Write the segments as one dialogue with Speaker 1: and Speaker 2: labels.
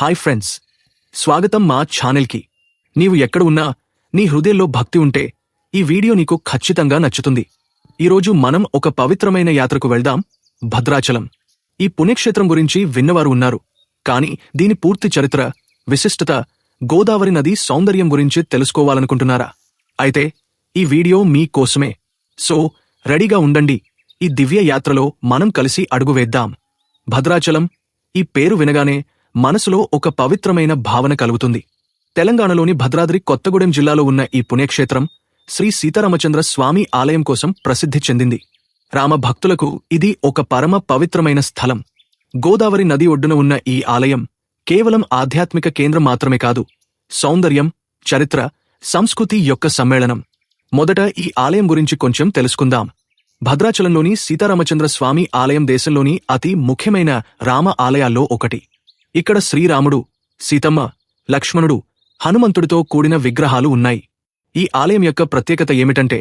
Speaker 1: Hi friends స్వాగతం మా ఛానల్కి. నీవు ఎక్కడ ఉన్నా నీ హృదయంలో భక్తి ఉంటే ఈ వీడియో నీకు ఖచ్చితంగా నచ్చుతుంది. ఈరోజు మనం ఒక పవిత్రమైన యాత్రకు వెళ్దాం భద్రాచలం. ఈ పుణ్యక్షేత్రం గురించి విన్నవారు ఉన్నారు కాని దీని పూర్తి చరిత్ర విశిష్టత గోదావరి నది సౌందర్యం గురించి తెలుసుకోవాలనుకుంటున్నారా? అయితే ఈ వీడియో మీ కోసమే. సో రెడీగా ఉండండి. ఈ దివ్య యాత్రలో మనం కలిసి అడుగు వేద్దాం. భద్రాచలం ఈ పేరు వినగానే మనసులో ఒక పవిత్రమైన భావన కలుగుతుంది. తెలంగాణలోని భద్రాద్రి కొత్తగూడెం జిల్లాలో ఉన్న ఈ పుణ్యక్షేత్రం శ్రీ సీతారామచంద్ర స్వామి ఆలయం కోసం ప్రసిద్ధి చెందింది. రామభక్తులకు ఇది ఒక పరమ పవిత్రమైన స్థలం. గోదావరి నది ఒడ్డున ఉన్న ఈ ఆలయం కేవలం ఆధ్యాత్మిక కేంద్రం మాత్రమే కాదు సౌందర్యం చరిత్ర సంస్కృతి యొక్క సమ్మేళనం. మొదట ఈ ఆలయం గురించి కొంచెం తెలుసుకుందాం. భద్రాచలంలోని సీతారామచంద్ర స్వామి ఆలయం దేశంలోని అతి ముఖ్యమైన రామ ఆలయాల్లో ఒకటి. ఇక్కడ శ్రీరాముడు సీతమ్మ లక్ష్మణుడు హనుమంతుడితో కూడిన విగ్రహాలు ఉన్నాయి. ఈ ఆలయం యొక్క ప్రత్యేకత ఏమిటంటే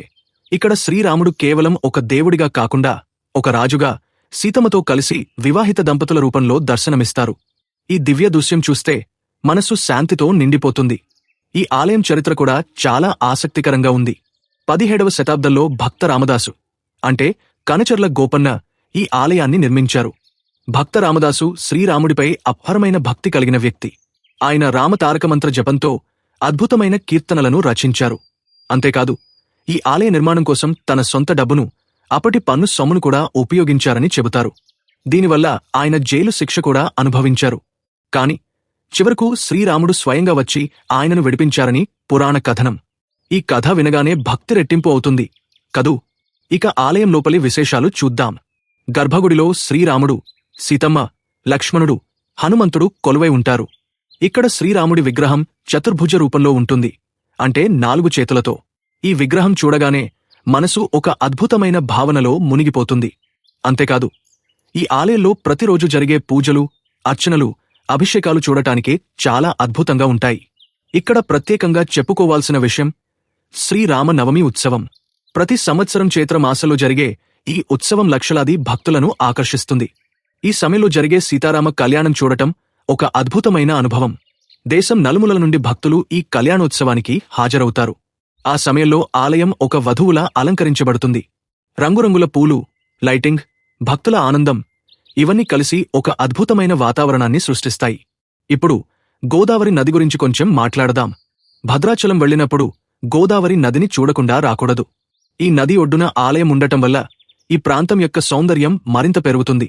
Speaker 1: ఇక్కడ శ్రీరాముడు కేవలం ఒక దేవుడిగా కాకుండా ఒక రాజుగా సీతమ్మతో కలిసి వివాహిత దంపతుల రూపంలో దర్శనమిస్తారు. ఈ దివ్య దృశ్యం చూస్తే మనసు శాంతితో నిండిపోతుంది. ఈ ఆలయం చరిత్ర కూడా చాలా ఆసక్తికరంగా ఉంది. పదిహేడవ శతాబ్దంలో భక్త రామదాసు అంటే కనచర్ల గోపన్న ఈ ఆలయాన్ని నిర్మించారు. భక్త రామదాసు శ్రీరాముడిపై అపారమైన భక్తి కలిగిన వ్యక్తి. ఆయన రామతారకమంత్ర జపంతో అద్భుతమైన కీర్తనలను రచించారు. అంతేకాదు ఈ ఆలయ నిర్మాణం కోసం తన సొంత డబ్బును అప్పటి పన్ను సొమ్మును కూడా ఉపయోగించారని చెబుతారు. దీనివల్ల ఆయన జైలు శిక్ష కూడా అనుభవించారు. కాని చివరకు శ్రీరాముడు స్వయంగా వచ్చి ఆయనను విడిపించారని పురాణ కథనం. ఈ కథ వినగానే భక్తి రెట్టింపు అవుతుంది. కదూ ఇక ఆలయం లోపలి విశేషాలు చూద్దాం. గర్భగుడిలో శ్రీరాముడు సీతమ్మ లక్ష్మణుడు హనుమంతుడు కొలువై ఉంటారు. ఇక్కడ శ్రీరాముడి విగ్రహం చతుర్భుజ రూపంలో ఉంటుంది. అంటే నాలుగు చేతులతో. ఈ విగ్రహం చూడగానే మనసు ఒక అద్భుతమైన భావనలో మునిగిపోతుంది. అంతేకాదు ఈ ఆలయంలో ప్రతిరోజు జరిగే పూజలు అర్చనలు అభిషేకాలు చూడటానికి చాలా అద్భుతంగా ఉంటాయి. ఇక్కడ ప్రత్యేకంగా చెప్పుకోవాల్సిన విషయం శ్రీరామనవమి ఉత్సవం. ప్రతి సంవత్సరం చైత్రమాసలో జరిగే ఈ ఉత్సవం లక్షలాది భక్తులను ఆకర్షిస్తుంది. ఈ సమయంలో జరిగే సీతారామ కళ్యాణం చూడటం ఒక అద్భుతమైన అనుభవం. దేశం నలుమూలల నుండి భక్తులు ఈ కళ్యాణోత్సవానికి హాజరవుతారు. ఆ సమయంలో ఆలయం ఒక వధువులా అలంకరించబడుతుంది. రంగురంగుల పూలు లైటింగ్ భక్తుల ఆనందం ఇవన్నీ కలిసి ఒక అద్భుతమైన వాతావరణాన్ని సృష్టిస్తాయి. ఇప్పుడు గోదావరి నది గురించి కొంచెం మాట్లాడదాం. భద్రాచలం వెళ్ళినప్పుడు గోదావరి నదిని చూడకుండా రాకూడదు. ఈ నది ఒడ్డున ఆలయం ఉండటం వల్ల ఈ ప్రాంతం యొక్క సౌందర్యం మరింత పెరుగుతుంది.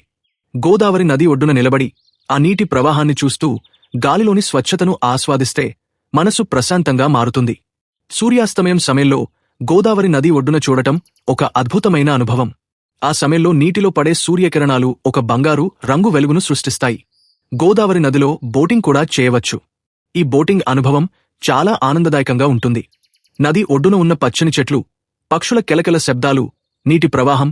Speaker 1: గోదావరి నది ఒడ్డున నిలబడి ఆ నీటి ప్రవాహాన్ని చూస్తూ గాలిలోని స్వచ్ఛతను ఆస్వాదిస్తే మనసు ప్రశాంతంగా మారుతుంది. సూర్యాస్తమయం సమయంలో గోదావరి నది ఒడ్డున చూడటం ఒక అద్భుతమైన అనుభవం. ఆ సమయంలో నీటిలో పడే సూర్యకిరణాలు ఒక బంగారు రంగు వెలుగును సృష్టిస్తాయి. గోదావరి నదిలో బోటింగ్ కూడా చేయవచ్చు. ఈ బోటింగ్ అనుభవం చాలా ఆనందదాయకంగా ఉంటుంది. నది ఒడ్డున ఉన్న పచ్చని చెట్లు పక్షుల కెలకెల శబ్దాలు నీటి ప్రవాహం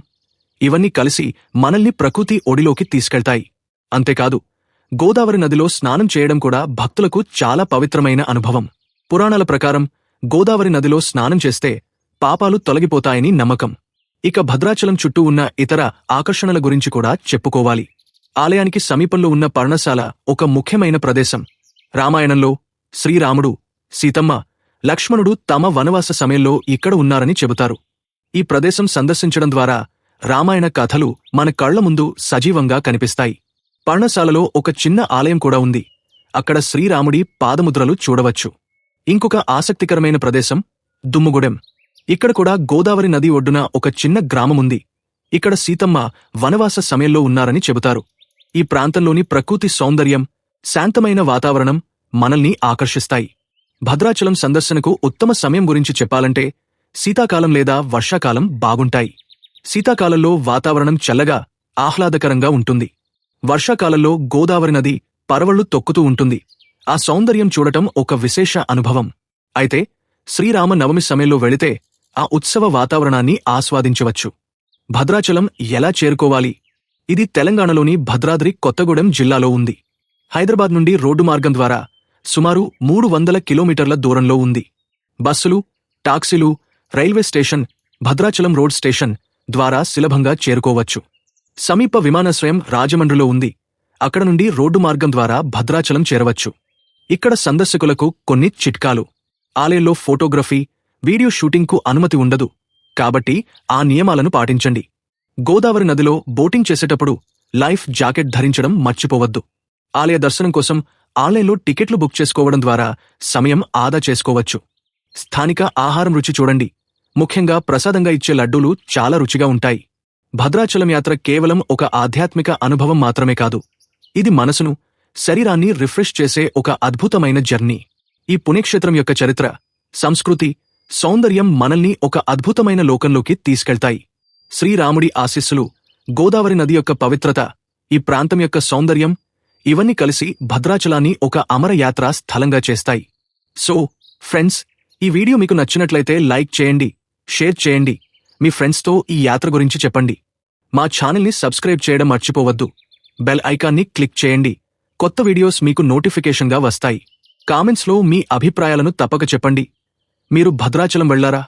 Speaker 1: ఇవన్నీ కలిసి మనల్ని ప్రకృతి ఒడిలోకి తీసుకెళ్తాయి. అంతేకాదు గోదావరి నదిలో స్నానం చేయడం కూడా భక్తులకు చాలా పవిత్రమైన అనుభవం. పురాణాల ప్రకారం గోదావరి నదిలో స్నానం చేస్తే పాపాలు తొలగిపోతాయని నమ్మకం. ఇక భద్రాచలం చుట్టూ ఉన్న ఇతర ఆకర్షణల గురించి కూడా చెప్పుకోవాలి. ఆలయానికి సమీపంలో ఉన్న పర్ణశాల ఒక ముఖ్యమైన ప్రదేశం. రామాయణంలో శ్రీరాముడు సీతమ్మ లక్ష్మణుడు తమ వనవాస సమయంలో ఇక్కడ ఉన్నారని చెబుతారు. ఈ ప్రదేశం సందర్శించడం ద్వారా రామాయణ కథలు మన కళ్ళ ముందు సజీవంగా కనిపిస్తాయి. పర్ణశాలలో ఒక చిన్న ఆలయం కూడా ఉంది. అక్కడ శ్రీరాముడి పాదముద్రలు చూడవచ్చు. ఇంకొక ఆసక్తికరమైన ప్రదేశం దుమ్ముగూడెం. ఇక్కడ కూడా గోదావరి నది ఒడ్డున ఒక చిన్న గ్రామముంది. ఇక్కడ సీతమ్మ వనవాస సమయంలో ఉన్నారని చెబుతారు. ఈ ప్రాంతంలోని ప్రకృతి సౌందర్యం శాంతమైన వాతావరణం మనల్ని ఆకర్షిస్తాయి. భద్రాచలం సందర్శనకు ఉత్తమ సమయం గురించి చెప్పాలంటే శీతాకాలం లేదా వర్షాకాలం బాగుంటాయి. శీతాకాలంలో వాతావరణం చల్లగా ఆహ్లాదకరంగా ఉంటుంది. వర్షాకాలంలో గోదావరి నది పరవళ్ళు తొక్కుతూ ఉంటుంది. ఆ సౌందర్యం చూడటం ఒక విశేష అనుభవం. అయితే శ్రీరామ నవమి సమయంలో వెళితే ఆ ఉత్సవ వాతావరణాన్ని ఆస్వాదించవచ్చు. భద్రాచలం ఎలా చేరుకోవాలి? ఇది తెలంగాణలోని భద్రాద్రి కొత్తగూడెం జిల్లాలో ఉంది. హైదరాబాద్ నుండి రోడ్డు మార్గం ద్వారా సుమారు మూడు వందల కిలోమీటర్ల దూరంలో ఉంది. బస్సులు టాక్సీలు railway station Bhadrachalam road station ద్వారా సులభంగా చేరుకోవచ్చు. సమీప విమానాశ్రయం రాజమండ్రిలో ఉంది. అక్కడ నుండి రోడ్డు మార్గం ద్వారా భద్రాచలం చేరవచ్చు. ఇక్కడ సందర్శకులకు కొన్ని చిట్కాలు. ఆలయంలో ఫోటోగ్రఫీ వీడియో షూటింగ్కు అనుమతి ఉండదు. కాబట్టి ఆ నియమాలను పాటించండి. గోదావరి నదిలో బోటింగ్ చేసేటప్పుడు లైఫ్ జాకెట్ ధరించడం మర్చిపోవద్దు. ఆలయ దర్శనం కోసం ఆన్లైన్లో టికెట్లు బుక్ చేసుకోవడం ద్వారా సమయం ఆదా చేసుకోవచ్చు. స్థానిక ఆహారం రుచి చూడండి. ముఖ్యంగా ప్రసాదంగా ఇచ్చే లడ్డూలు చాలా రుచిగా ఉంటాయి. భద్రాచలం యాత్ర కేవలం ఒక ఆధ్యాత్మిక అనుభవం మాత్రమే కాదు. ఇది మనసును శరీరాన్ని రిఫ్రెష్ చేసే ఒక అద్భుతమైన జర్నీ. ఈ పుణ్యక్షేత్రం యొక్క చరిత్ర సంస్కృతి సౌందర్యం మనల్ని ఒక అద్భుతమైన లోకంలోకి తీసుకెళ్తాయి. శ్రీరాముడి ఆశీస్సులు గోదావరి నది యొక్క పవిత్రత ఈ ప్రాంతం యొక్క సౌందర్యం ఇవన్నీ కలిసి భద్రాచలాన్ని ఒక అమర యాత్రా స్థలంగా చేస్తాయి. సో ఫ్రెండ్స్ ఈ వీడియో మీకు నచ్చినట్లయితే లైక్ చేయండి. షేర్ చేయండి. మీ ఫ్రెండ్స్తో ఈ యాత్ర గురించి చెప్పండి. మా ఛానల్ని సబ్స్క్రైబ్ చేయడం మర్చిపోవద్దు. బెల్ ఐకాన్ని క్లిక్ చేయండి. కొత్త వీడియోస్ మీకు నోటిఫికేషన్గా వస్తాయి. కామెంట్స్లో మీ అభిప్రాయాలను తప్పక చెప్పండి. మీరు భద్రాచలం వెళ్ళారా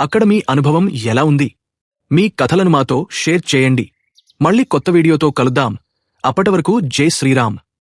Speaker 1: అక్కడ మీ అనుభవం ఎలా ఉంది? మీ కథలను మాతో షేర్ చేయండి. మళ్ళీ కొత్త వీడియోతో కలుద్దాం. అప్పటి వరకు జై శ్రీరామ్.